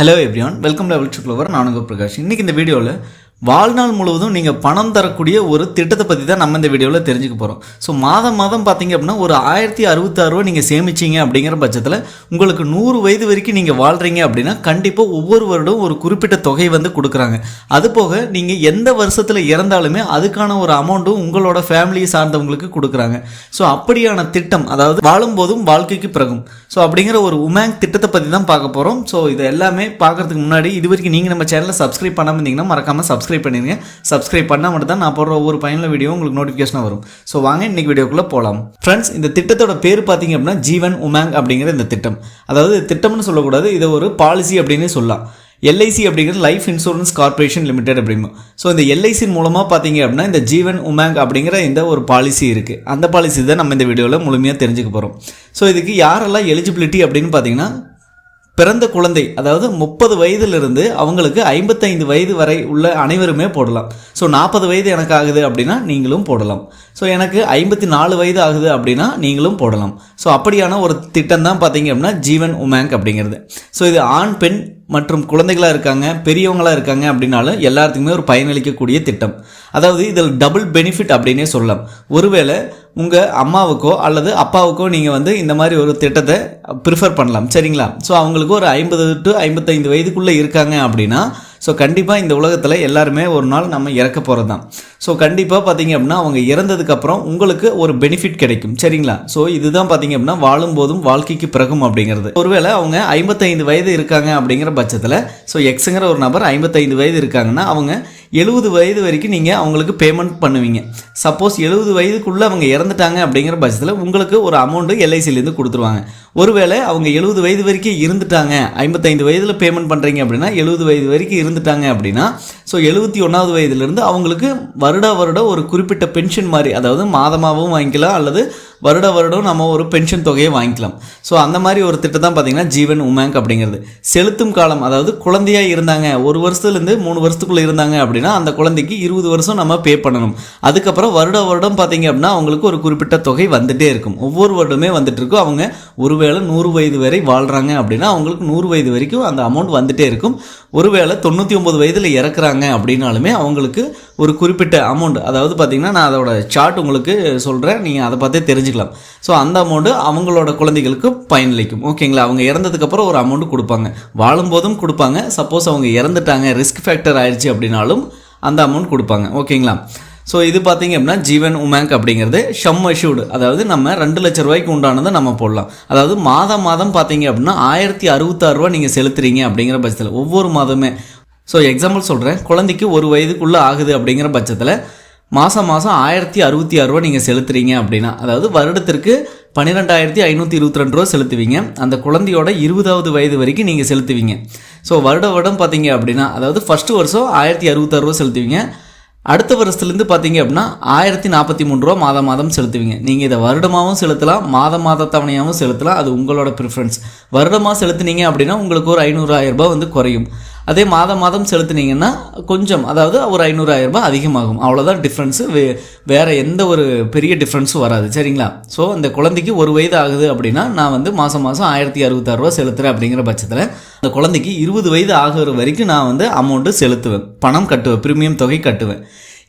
Hello everyone welcome level to flower நான் உங்கள் பிரகாஷ். இன்றைக்கி இந்த வீடியோவில் வாழ்நாள் முழுவதும் நீங்கள் பணம் தரக்கூடிய ஒரு திட்டத்தை பற்றி தான் நம்ம இந்த வீடியோவில் தெரிஞ்சுக்க போகிறோம் ஸோ மாதம் மாதம் பார்த்தீங்க அப்படின்னா ஒரு ஆயிரத்தி அறுபத்தாறு ரூபா நீங்கள் சேமிச்சீங்க அப்படிங்கிற பட்சத்தில் உங்களுக்கு நூறு வயது வரைக்கும் நீங்கள் வாழ்கிறீங்க அப்படின்னா கண்டிப்பாக ஒவ்வொரு வருடம் ஒரு குறிப்பிட்ட தொகை வந்து கொடுக்குறாங்க. அது போக நீங்கள் எந்த வருஷத்தில் இறந்தாலுமே அதுக்கான ஒரு அமௌண்ட்டும் உங்களோட ஃபேமிலியை சார்ந்தவங்களுக்கு கொடுக்குறாங்க. ஸோ அப்படியான திட்டம் அதாவது வாழும்போதும் வாழ்க்கைக்கு பிறகும். ஸோ அப்படிங்கிற ஒரு உமேங் திட்டத்தை பற்றி தான் பார்க்க போகிறோம் ஸோ இது எல்லாமே பார்க்கறதுக்கு முன்னாடி இது வரைக்கும் நீங்கள் நம்ம சேனலை சப்ஸ்கிரைப் பண்ணாமல் இருந்தீங்கன்னா மறக்காமல் சப்ஸ்கிரைப் பண்ணிடுங்க சப்ஸ்கிரைப் பண்ணால் மட்டும் தான் நான் போடுற ஒவ்வொரு பயனுள்ள வீடியோ உங்களுக்கு நோட்டிஃபிகேஷனாக வரும். ஸோ வாங்க இன்னைக்கு வீடியோக்குள்ளே போகலாம் ஃப்ரெண்ட்ஸ் இந்த திட்டத்தோட பேர் பார்த்தீங்க அப்படின்னா ஜீவன் உமேங் அப்படிங்கிற இந்த திட்டம். அதாவது திட்டம்னு சொல்லக்கூடாது இதை ஒரு பாலிசி அப்படின்னு சொல்லலாம். எல்ஐசி அப்படிங்கிறது லைஃப் இன்சூரன்ஸ் கார்ப்பரேஷன் லிமிடெட் அப்படிமா ஸோ இந்த எல்ஐசி மூலமாக பார்த்தீங்க அப்படின்னா இந்த ஜீவன் உமேங் அப்படிங்கிற இந்த ஒரு பாலிசி இருக்குது அந்த பாலிசி தான் நம்ம இந்த வீடியோவில் முழுமையாக தெரிஞ்சுக்க போகிறோம் ஸோ இதுக்கு யாரெல்லாம் எலிஜிபிலிட்டி அப்படின்னு பார்த்தீங்கன்னா பிறந்த குழந்தை அதாவது முப்பது வயதிலிருந்து அவங்களுக்கு ஐம்பத்தைந்து வயது வரை உள்ள அனைவருமே போடலாம். ஸோ நாற்பது வயது எனக்கு ஆகுது அப்படின்னா நீங்களும் போடலாம். ஸோ எனக்கு ஐம்பத்தி நாலு வயது ஆகுது அப்படின்னா நீங்களும் போடலாம். ஸோ அப்படியான ஒரு திட்டம் தான் பார்த்தீங்க அப்படின்னா ஜீவன் உமேங்க் அப்படிங்கிறது. ஸோ இது ஆண் பெண் மற்றும் குழந்தைகளாக இருக்காங்க பெரியவங்களாக இருக்காங்க அப்படின்னாலும் எல்லாத்துக்குமே ஒரு பயனளிக்கக்கூடிய திட்டம். அதாவது இதில் டபுள் பெனிஃபிட் அப்படின்னே சொல்லலாம். ஒருவேளை உங்கள் அம்மாவுக்கோ அல்லது அப்பாவுக்கோ நீங்கள் வந்து இந்த மாதிரி ஒரு திட்டத்தை ப்ரிஃபர் பண்ணலாம். சரிங்களா? ஸோ அவங்களுக்கு ஒரு ஐம்பது டு ஐம்பத்தைந்து வயதுக்குள்ளே இருக்காங்க அப்படின்னா ஸோ கண்டிப்பாக இந்த உலகத்தில் எல்லாருமே ஒரு நாள் நம்ம இறக்க போகிறது தான் ஸோ கண்டிப்பாக பார்த்தீங்க அப்படின்னா அவங்க இறந்ததுக்கப்புறம் உங்களுக்கு ஒரு பெனிஃபிட் கிடைக்கும். சரிங்களா? ஸோ இதுதான் பார்த்தீங்க அப்படின்னா வாழும் போதும் வாழ்க்கைக்கு பிறகும் அப்படிங்கிறது. ஒருவேளை அவங்க ஐம்பத்தைந்து வயது இருக்காங்க அப்படிங்கிற பட்சத்தில் ஸோ எக்ஸுங்கிற ஒரு நபர் ஐம்பத்தைந்து வயது இருக்காங்கன்னா அவங்க எழுபது வயது வரைக்கும் நீங்கள் அவங்களுக்கு பேமெண்ட் பண்ணுவீங்க. சப்போஸ் எழுபது வயதுக்குள்ளே அவங்க இறந்துட்டாங்க அப்படிங்கிற பட்சத்தில் உங்களுக்கு ஒரு அமௌண்ட்டு எல்ஐசிலேருந்து கொடுத்துருவாங்க. ஒருவேளை அவங்க எழுபது வயது வரைக்கும் இருந்துட்டாங்க ஐம்பத்தைந்து வயதில் பேமெண்ட் பண்ணுறீங்க அப்படின்னா எழுபது வயது வரைக்கும் இருந்துட்டாங்க அப்படின்னா ஸோ எழுபத்தி ஒன்றாவது வயதுலேருந்து அவங்களுக்கு வருட வருடம் ஒரு குறிப்பிட்ட பென்ஷன் மாதிரி அதாவது மாதமாகவும் வாங்கிக்கலாம் அல்லது வருட வருடம் நம்ம ஒரு பென்ஷன் தொகையை வாங்கிக்கலாம். ஸோ அந்த மாதிரி ஒரு திட்டம் தான் பார்த்தீங்கன்னா ஜீவன் உமேங்க் அப்படிங்கிறது. செலுத்தும் காலம் அதாவது குழந்தையாக இருந்தாங்க ஒரு வருஷத்துலேருந்து மூணு வருஷத்துக்குள்ளே இருந்தாங்க அப்படின்னா அந்த குழந்தைக்கு இருபது வருஷம் நம்ம பே பண்ணணும். அதுக்கப்புறம் வருட வருடம் பார்த்தீங்க அப்படின்னா அவங்களுக்கு ஒரு குறிப்பிட்ட தொகை வந்துட்டே இருக்கும். ஒவ்வொரு வருடமே வந்துட்டு இருக்கும். அவங்க ஒருவேளை நூறு வயது வரை வாழ்கிறாங்க அப்படின்னா அவங்களுக்கு நூறு வயது வரைக்கும் அந்த அமௌண்ட் வந்துட்டே இருக்கும். ஒருவேளை தொண்ணூற்றி ஒம்பது வயதில் இறக்குறாங்க அப்படின்னாலுமே அவங்களுக்கு ஒரு குறிப்பிட்ட அமௌண்ட் அதாவது பார்த்தீங்கன்னா நான் அதோட சார்ட் உங்களுக்கு சொல்கிறேன் நீங்கள் அதை பார்த்தே தெரிஞ்சுக்கலாம் ஸோ அந்த அமௌண்ட்டு அவங்களோட குழந்தைகளுக்கு பயனளிக்கும் ஓகேங்களா அவங்க இறந்ததுக்கப்புறம் ஒரு அமௌண்ட் கொடுப்பாங்க. வாழும்போதும் கொடுப்பாங்க. சப்போஸ் அவங்க இறந்துட்டாங்க ரிஸ்க் ஃபேக்டர் ஆயிடுச்சு அப்படின்னாலும் அந்த அமௌண்ட் கொடுப்பாங்க. ஓகேங்களா ஸோ இது பார்த்தீங்க அப்படின்னா ஜீவன் உமேங்க் அப்படிங்கிறது ஷம் அஷ்யூர்டு அதாவது நம்ம ரெண்டு லட்ச ரூபாய்க்கு உண்டானதை நம்ம போடலாம். அதாவது மாதம் மாதம் பார்த்தீங்க அப்படின்னா ஆயிரத்தி அறுபத்தாறு ரூபா நீங்கள் செலுத்துறீங்க அப்படிங்கிற பட்சத்தில் ஒவ்வொரு மாதமே. ஸோ எக்ஸாம்பிள் சொல்கிறேன் குழந்தைக்கு ஒரு வயதுக்குள்ளே ஆகுது அப்படிங்கிற பட்சத்தில் மாதம் மாதம் ஆயிரத்தி அறுபத்தி ஆறுரூவா நீங்கள் செலுத்துறீங்க அப்படின்னா அதாவது வருடத்திற்கு பன்னிரெண்டாயிரத்தி ஐநூற்றி இருபத்தி ரெண்டு ரூபா செலுத்துவீங்க. அந்த குழந்தையோட இருபதாவது வயது வரைக்கும் நீங்கள் செலுத்துவீங்க. ஸோ வருட வருடம் பார்த்தீங்க அப்படின்னா அதாவது ஃபஸ்ட்டு வருஷம் ஆயிரத்தி அறுபத்தாறு ரூபா செலுத்துவீங்க. அடுத்த வருஷத்துலேருந்து பார்த்தீங்க அப்படின்னா ஆயிரத்தி நாற்பத்தி மூணு ரூபா மாதம் மாதம் செலுத்துவீங்க. நீங்கள் இதை வருடமாகவும் செலுத்தலாம் மாதம் மாத தவணையாகவும் செலுத்தலாம். அது உங்களோட ப்ரிஃபரன்ஸ் வருடமாக செலுத்துனீங்க அப்படின்னா உங்களுக்கு ஒரு ஐநூறு ஆயிரம் ரூபாய் வந்து குறையும். அதே மாதம் மாதம் செலுத்துனீங்கன்னா கொஞ்சம் அதாவது ஒரு ஐநூறாயிரரூபா ஆயிரம் ரூபாய் அதிகமாகும். அவ்வளோதான் டிஃப்ரென்ஸு வே வேறு எந்த ஒரு பெரிய டிஃப்ரென்ஸும் வராது. சரிங்களா? ஸோ அந்த குழந்தைக்கு ஒரு வயது ஆகுது அப்படின்னா நான் வந்து மாதம் மாதம் ஆயிரத்தி அறுபத்தாறு ரூபா செலுத்துகிறேன் அப்படிங்கிற பட்சத்தில் அந்த குழந்தைக்கு இருபது வயது ஆகுற வரைக்கும் நான் வந்து அமௌண்ட்டு செலுத்துவேன். பணம் கட்டுவேன் ப்ரீமியம் தொகை கட்டுவேன்.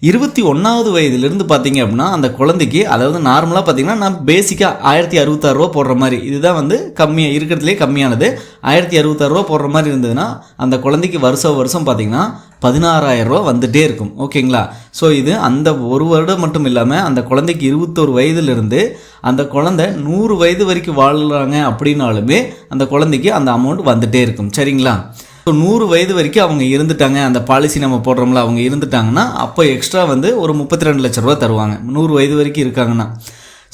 இருபத்தி ஒன்றாவது வயதுலேருந்து பார்த்தீங்க அப்படின்னா அந்த குழந்தைக்கு அதாவது நார்மலாக பார்த்தீங்கன்னா நான் பேசிக்காக ஆயிரத்தி அறுபத்தாறு ரூபா போடுற மாதிரி. இதுதான் வந்து கம்மியாக இருக்கிறதுலே கம்மியானது. ஆயிரத்தி அறுபத்தாறு ரூபா போடுற மாதிரி இருந்ததுன்னா அந்த குழந்தைக்கு வருஷம் வருஷம் பார்த்தீங்கன்னா பதினாறாயிரம் வந்துகிட்டே இருக்கும். ஓகேங்களா? ஸோ இது அந்த ஒரு வருடம் மட்டும் இல்லாமல் அந்த குழந்தைக்கு இருபத்தோரு வயதுலேருந்து அந்த குழந்தை நூறு வயது வரைக்கும் வாழ்கிறாங்க அப்படின்னாலுமே அந்த குழந்தைக்கு அந்த அமௌண்ட் வந்துகிட்டே இருக்கும். சரிங்களா? ஸோ நூறு வயது வரைக்கும் அவங்க இருந்துட்டாங்க. அந்த பாலிசி நம்ம போடுறோம்ல அவங்க இருந்துட்டாங்கன்னா அப்போ எக்ஸ்ட்ரா வந்து ஒரு முப்பத்தி ரெண்டு லட்ச ரூபா தருவாங்க. நூறு வயது வரைக்கும் இருக்காங்கன்னா.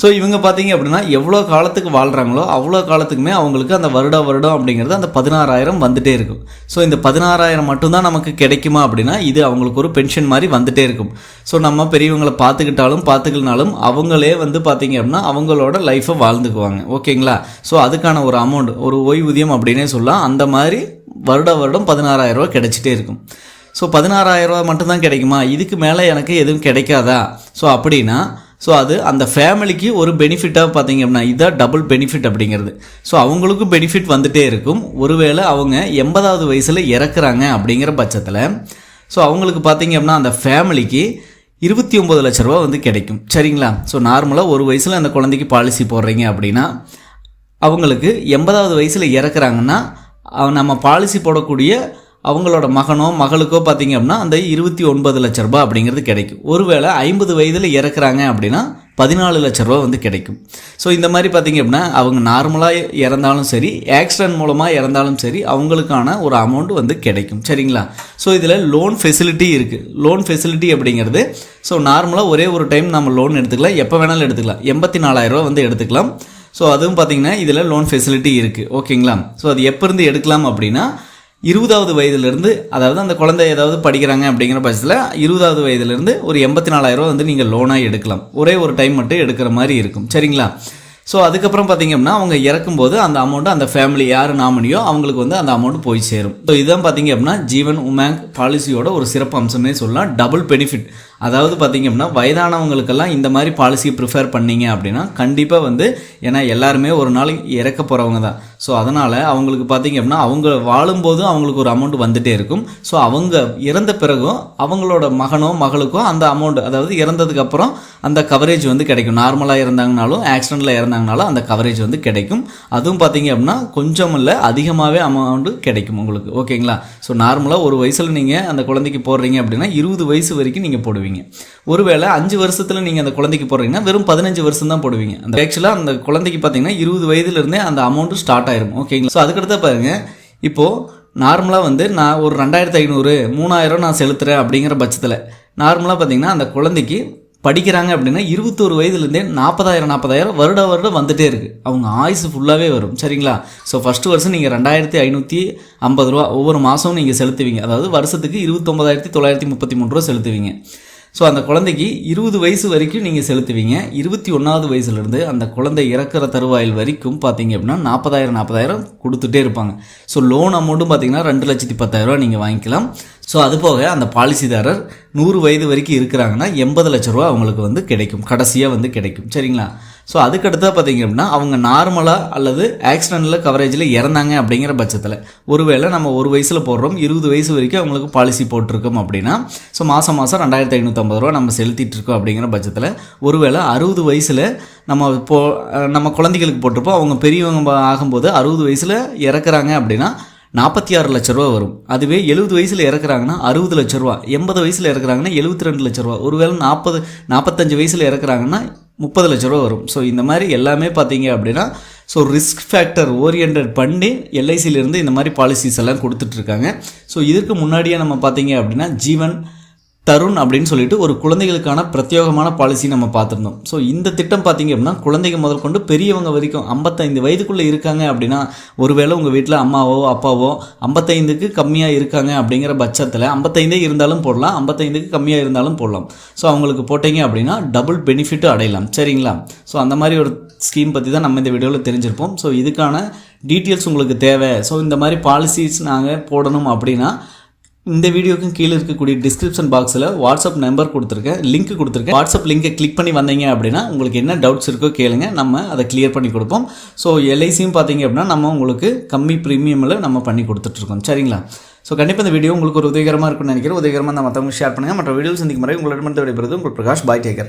ஸோ இவங்க பார்த்தீங்க அப்படின்னா எவ்வளோ காலத்துக்கு வாழ்கிறாங்களோ அவ்வளோ காலத்துக்குமே அவங்களுக்கு அந்த வருட வருடம் அப்படிங்கிறது அந்த பதினாறாயிரம் வந்துகிட்டே இருக்கும். ஸோ இந்த பதினாறாயிரம் மட்டும்தான் நமக்கு கிடைக்குமா அப்படின்னா இது அவங்களுக்கு ஒரு பென்ஷன் மாதிரி வந்துகிட்டே இருக்கும். ஸோ நம்ம பெரியவங்களை பார்த்துக்கிட்டாலும் பார்த்துக்கலனாலும் அவங்களே வந்து பார்த்தீங்க அப்படின்னா அவங்களோட லைஃப்பை வாழ்ந்துக்குவாங்க. ஓகேங்களா ஸோ அதுக்கான ஒரு அமௌண்ட் ஒரு ஓய்வூதியம் அப்படின்னே சொல்லலாம். அந்த மாதிரி வருட வருடம் பதினாறாயிரம் ரூபாய் கிடைச்சிட்டே இருக்கும். ஸோ பதினாறாயிரரூவா மட்டும்தான் கிடைக்குமா? இதுக்கு மேலே எனக்கு எதுவும் கிடைக்காதா? ஸோ அப்படின்னா ஸோ அது அந்த ஃபேமிலிக்கு ஒரு பெனிஃபிட்டாக பார்த்தீங்க அப்படின்னா இதுதான் டபுள் பெனிஃபிட் அப்படிங்கிறது. ஸோ அவங்களுக்கும் பெனிஃபிட் வந்துகிட்டே இருக்கும். ஒருவேளை அவங்க எண்பதாவது வயசில் இறக்குறாங்க அப்படிங்கிற பட்சத்தில் ஸோ அவங்களுக்கு பார்த்தீங்க அப்படின்னா அந்த ஃபேமிலிக்கு இருபத்தி ஒம்பது லட்ச ரூபா வந்து கிடைக்கும். சரிங்களா? ஸோ நார்மலாக ஒரு வயசில் அந்த குழந்தைக்கு பாலிசி போடுறீங்க அப்படின்னா அவங்களுக்கு எண்பதாவது வயசில் இறக்குறாங்கன்னா நம்ம பாலிசி போடக்கூடிய அவங்களோட மகனோ மகளுக்கோ பார்த்தீங்க அப்படின்னா அந்த இருபத்தி ஒன்பது லட்ச ரூபாய் அப்படிங்கிறது கிடைக்கும். ஒருவேளை ஐம்பது வயதில் இறக்குறாங்க அப்படின்னா பதினாலு லட்ச ரூபா வந்து கிடைக்கும். ஸோ இந்த மாதிரி பார்த்தீங்க அப்படின்னா அவங்க நார்மலாக இறந்தாலும் சரி ஆக்சிடென்ட் மூலமாக இறந்தாலும் சரி அவங்களுக்கான ஒரு அமௌண்ட் வந்து கிடைக்கும். சரிங்களா? ஸோ இதில் லோன் ஃபெசிலிட்டி இருக்குது லோன் ஃபெசிலிட்டி அப்படிங்கிறது ஸோ நார்மலாக ஒரே ஒரு டைம் நம்ம லோன் எடுத்துக்கலாம். எப்போ வேணாலும் எடுத்துக்கலாம். எண்பத்தி நாலாயிரரூவா வந்து எடுத்துக்கலாம். ஸோ அதுவும் பார்த்தீங்கன்னா இதில் லோன் ஃபெசிலிட்டி இருக்குது ஓகேங்களா ஸோ அது எப்போருந்து எடுக்கலாம் அப்படின்னா இருபதாவது வயதுலேருந்து அதாவது அந்த குழந்தை ஏதாவது படிக்கிறாங்க அப்படிங்கிற பட்சத்தில் இருபதாவது வயதுலேருந்து ஒரு எண்பத்தி நாலாயிரரூவா வந்து நீங்கள் லோனாக எடுக்கலாம். ஒரே ஒரு டைம் மட்டும் எடுக்கிற மாதிரி இருக்கும். சரிங்களா? ஸோ அதுக்கப்புறம் பார்த்தீங்க அப்படின்னா அவங்க இறக்கும்போது அந்த அமௌண்ட்டு அந்த ஃபேமிலி யார் நாமினியோ அவங்களுக்கு வந்து அந்த அமௌண்ட் போய் சேரும். ஸோ இதுதான் பார்த்தீங்க அப்படின்னா ஜீவன் உமேங் பாலிசியோட ஒரு சிறப்பு அம்சமே சொல்லலாம். டபுள் பெனிஃபிட் அதாவது பார்த்தீங்க அப்படின்னா வயதானவங்களுக்கெல்லாம் இந்த மாதிரி பாலிசியை ப்ரிஃபேர் பண்ணீங்க அப்படின்னா கண்டிப்பாக வந்து ஏன்னா எல்லாருமே ஒரு நாளைக்கு இறக்க போகிறவங்க தான். ஸோ அதனால் அவங்களுக்கு பார்த்திங்க அப்படின்னா அவங்க வாழும்போதும் அவங்களுக்கு ஒரு அமௌண்ட் வந்துட்டே இருக்கும். ஸோ அவங்க இறந்த பிறகும் அவங்களோட மகனோ மகளுக்கோ அந்த அமௌண்ட் அதாவது இறந்ததுக்கப்புறம் அந்த கவரேஜ் வந்து கிடைக்கும். நார்மலாக இறந்தாங்கனாலும் ஆக்சிடெண்ட்டில் இறந்தாங்கனாலும் அந்த கவரேஜ் வந்து கிடைக்கும். அதுவும் பார்த்தீங்க அப்படின்னா கொஞ்சம் இல்லை அதிகமாகவே அமௌண்ட்டு கிடைக்கும் உங்களுக்கு. ஓகேங்களா ஸோ நார்மலாக ஒரு வயசில் நீங்கள் அந்த குழந்தைக்கு போடுறீங்க அப்படின்னா இருபது வயசு வரைக்கும் நீங்கள் போடுவீங்க. ஒருவேளை அஞ்சு வருஷத்தில் நீங்கள் அந்த குழந்தைக்கு போடுறீங்கன்னா வெறும் பதினஞ்சு வருஷம் தான் போடுவீங்க. அந்த ஆக்சுவலாக அந்த குழந்தைக்கு பார்த்தீங்கன்னா இருபது வயதுலேருந்தே அந்த அமௌண்ட்டு ஸ்டார்ட் ஆயிரும். ஓகேங்களா ஸோ அதுக்கடுத்த பாருங்க. இப்போது நார்மலாக வந்து நான் ஒரு ரெண்டாயிரத்து ஐநூறு மூணாயிரம் நான் செலுத்துகிறேன் அப்படிங்கிற பட்சத்தில் நார்மலாக பார்த்தீங்கன்னா அந்த குழந்தைக்கு படிக்கிறாங்க அப்படின்னா இருபத்தோரு வயதுலேருந்தே நாற்பதாயிரம் நாற்பதாயிரம் வருட வருடம் வந்துட்டே இருக்குது அவங்க ஆயுசு ஃபுல்லாகவே வரும். சரிங்களா? ஸோ ஃபஸ்ட்டு வருஷம் நீங்கள் ரெண்டாயிரத்தி ஐநூற்றி ஐம்பது ரூபா ஒவ்வொரு மாதமும் நீங்கள் செலுத்துவீங்க. அதாவது வருஷத்துக்கு இருபத்தொம்பதாயிரத்தி தொள்ளாயிரத்தி முப்பத்தி மூணு ரூபா செலுத்துவீங்க. ஸோ அந்த குழந்தைக்கு இருபது வயசு வரைக்கும் நீங்கள் செலுத்துவீங்க. இருபத்தி ஒன்றாவது வயசுலேருந்து அந்த குழந்தை இறக்குற தருவாயில் வரைக்கும் பார்த்தீங்க அப்படின்னா நாற்பதாயிரம் நாற்பதாயிரம் கொடுத்துட்டே இருப்பாங்க. ஸோ லோன் அமௌண்ட்டும் பார்த்தீங்கன்னா ரெண்டு லட்சத்தி பத்தாயிரரூவா நீங்கள் வாங்கிக்கலாம். ஸோ அது போக அந்த பாலிசிதாரர் நூறு வயது வரைக்கும் இருக்கிறாங்கன்னா எண்பது லட்ச ரூபா அவங்களுக்கு வந்து கிடைக்கும். கடைசியாக வந்து கிடைக்கும். சரிங்களா? ஸோ அதுக்கடுத்தா பார்த்தீங்க அப்படின்னா அவங்க நார்மலாக அல்லது ஆக்சிடென்ட்டில் கவரேஜில் இறந்தாங்க அப்படிங்கிற பட்சத்தில். ஒருவேளை நம்ம ஒரு வயசில் போடுறோம் இருபது வயசு வரைக்கும் அவங்களுக்கு பாலிசி போட்டிருக்கோம் அப்படின்னா ஸோ மாதம் மாதம் ரெண்டாயிரத்தி ஐநூற்றம்பது ரூபா நம்ம செலுத்திட்டு இருக்கோம் அப்படிங்கிற பட்சத்தில் ஒருவேளை அறுபது வயசில் நம்ம போ நம்ம குழந்தைகளுக்கு போட்டிருப்போம் அவங்க பெரியவங்க ஆகும்போது அறுபது வயசில் இறக்குறாங்க அப்படின்னா நாற்பத்தி ஆறு லட்ச ரூபா வரும். அதுவே எழுபது வயசில் இறக்குறாங்கன்னா அறுபது லட்ச ரூபா. எண்பது வயசில் இறக்குறாங்கன்னா எழுபத்தி ரெண்டு லட்ச ரூபா. ஒருவேளை நாற்பது நாற்பத்தஞ்சு வயசில் இறக்குறாங்கன்னா முப்பது லட்ச ரூபா வரும். ஸோ இந்த மாதிரி எல்லாமே பார்த்தீங்க அப்படின்னா ஸோ ரிஸ்க் ஃபேக்டர் ஓரியன்ட் பண்ணி எல்ஐசியிலேருந்து இந்த மாதிரி பாலிசிஸ் எல்லாம் கொடுத்துட்ருக்காங்க ஸோ இதுக்கு முன்னாடியே நம்ம பார்த்தீங்க அப்படின்னா ஜீவன் தருண் அப்படின்னு சொல்லிட்டு ஒரு குழந்தைகளுக்கான பிரத்யேகமான பாலிசி நம்ம பார்த்துருந்தோம். ஸோ இந்த திட்டம் பார்த்தீங்க அப்படின்னா குழந்தைங்க முதல் கொண்டு பெரியவங்க வரைக்கும் ஐம்பத்தைந்து வயதுக்குள்ளே இருக்காங்க அப்படின்னா ஒருவேளை உங்கள் வீட்டில் அம்மாவோ அப்பாவோ ஐம்பத்தைந்துக்கு கம்மியாக இருக்காங்க அப்படிங்கிற பட்சத்தில் ஐம்பத்தைந்தே இருந்தாலும் போடலாம் ஐம்பத்தைந்துக்கு கம்மியாக இருந்தாலும் போடலாம். ஸோ அவங்களுக்கு போட்டீங்க அப்படின்னா டபுள் பெனிஃபிட்டும் அடையலாம். சரிங்களா? ஸோ அந்த மாதிரி ஒரு ஸ்கீம் பற்றி தான் நம்ம இந்த வீடியோவில் தெரிஞ்சிருப்போம். ஸோ இதுக்கான டீட்டெயில்ஸ் உங்களுக்கு தேவை. ஸோ இந்த மாதிரி பாலிசிஸ் நாங்கள் போடணும் அப்படின்னா இந்த வீடியோக்கும் கீழே இருக்கக்கூடிய டிஸ்கிரிப்ஷன் பாக்ஸில் வாட்ஸ்அப் நம்பர் கொடுத்துருக்கேன் லிங்க் கொடுத்துருக்கேன். வாட்ஸ்அப் லிங்கை கிளிக் பண்ணி வந்தீங்க அப்படின்னா உங்களுக்கு என்ன டவுட்ஸ் இருக்கோ கேளுங்க நம்ம அதை கிளியர் பண்ணி கொடுப்போம். ஸோ எல்ஐசியும் பார்த்தீங்க அப்படின்னா நம்ம உங்களுக்கு கம்மி ப்ரீமியமில் நம்ம பண்ணி கொடுத்துட்ருக்கோம் சரிங்களா? ஸோ கண்டிப்பாக இந்த வீடியோ உங்களுக்கு ஒரு உதவிகரமாக இருக்கும்னு நினைக்கிறேன். உதவிகரமாக நான் மற்றவங்க ஷேர் பண்ணுங்கள் மற்ற வீடியோ சந்திக்கும் முறை உங்களிடமிருந்து விடைபெறுது உங்கள் பிரகாஷ் பாய் டேக்கர்